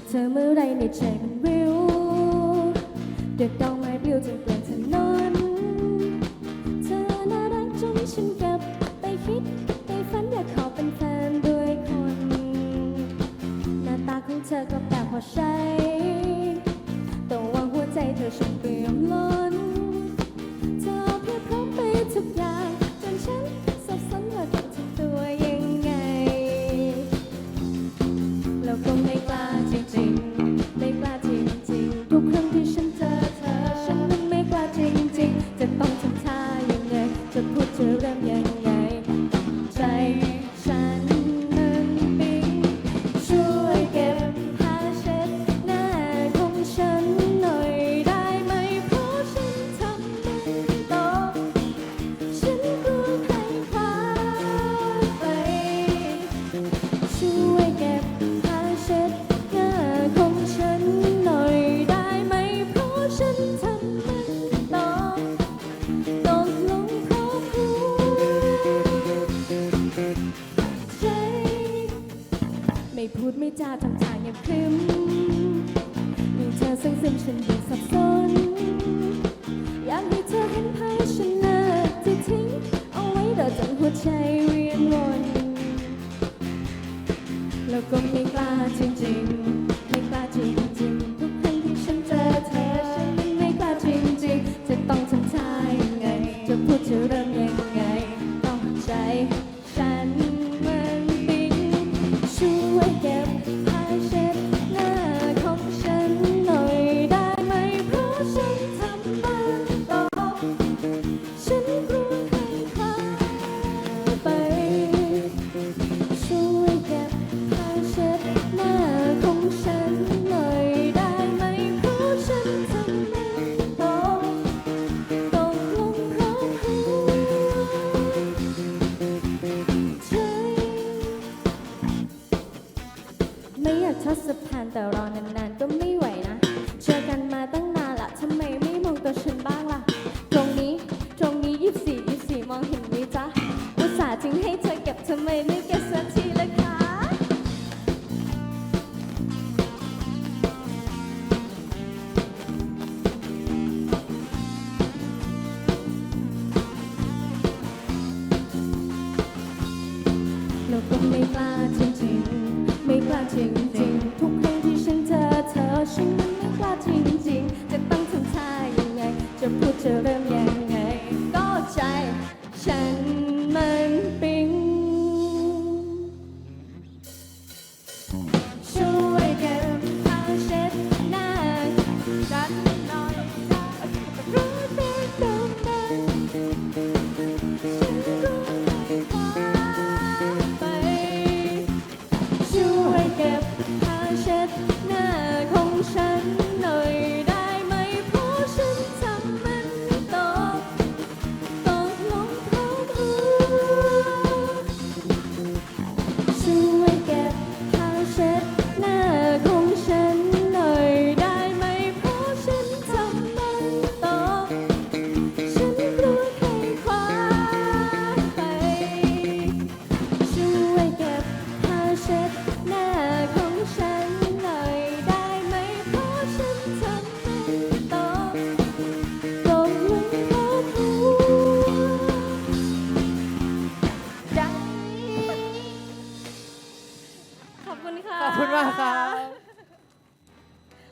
จะเธอเมื่อไรในใจมันวิวเด็กดอกไม้ปลิวจนเปลี่ยนถนนเธอน่ารักจนฉันกับ ๆ ไม่พูดไม่จาทำทางเงียบครึมมีเธอซึ่งซึมฉันยิ่งสับสน อยากให้เธอเห็นภาพฉันนาที่ทิ้ง เอาไว้รอจนหัวใจเวียนวนแล้วก็ไม่กล้าจริงๆ ไม่กล้าจริงๆ ทุกครั้งที่ฉันเจอเธอฉันไม่กล้าจริงๆ จะต้องทำท่ายังไง จะพูดจะเริ่ม สะพานแต่รอนานๆก็ไม่ไหวนะเจอกันมาตั้งนานละทำไมไม่มองตัวฉันบ้างล่ะ ตรงนี้ตรงนี้ยี่สี่ยี่สี่มองเห็นไหมจ๊ะอุตส่าห์ทิ้งให้เธอเก็บทำไมไม่เก็บสักทีละคะแล้วก็ไม่กล้าจริงๆไม่กล้าจริงๆ ฉันนั้นไม่กล้าจริงๆ จะต้องทำท่ายังไง จะพูดจะเริ่มยังไง ก็ใจฉัน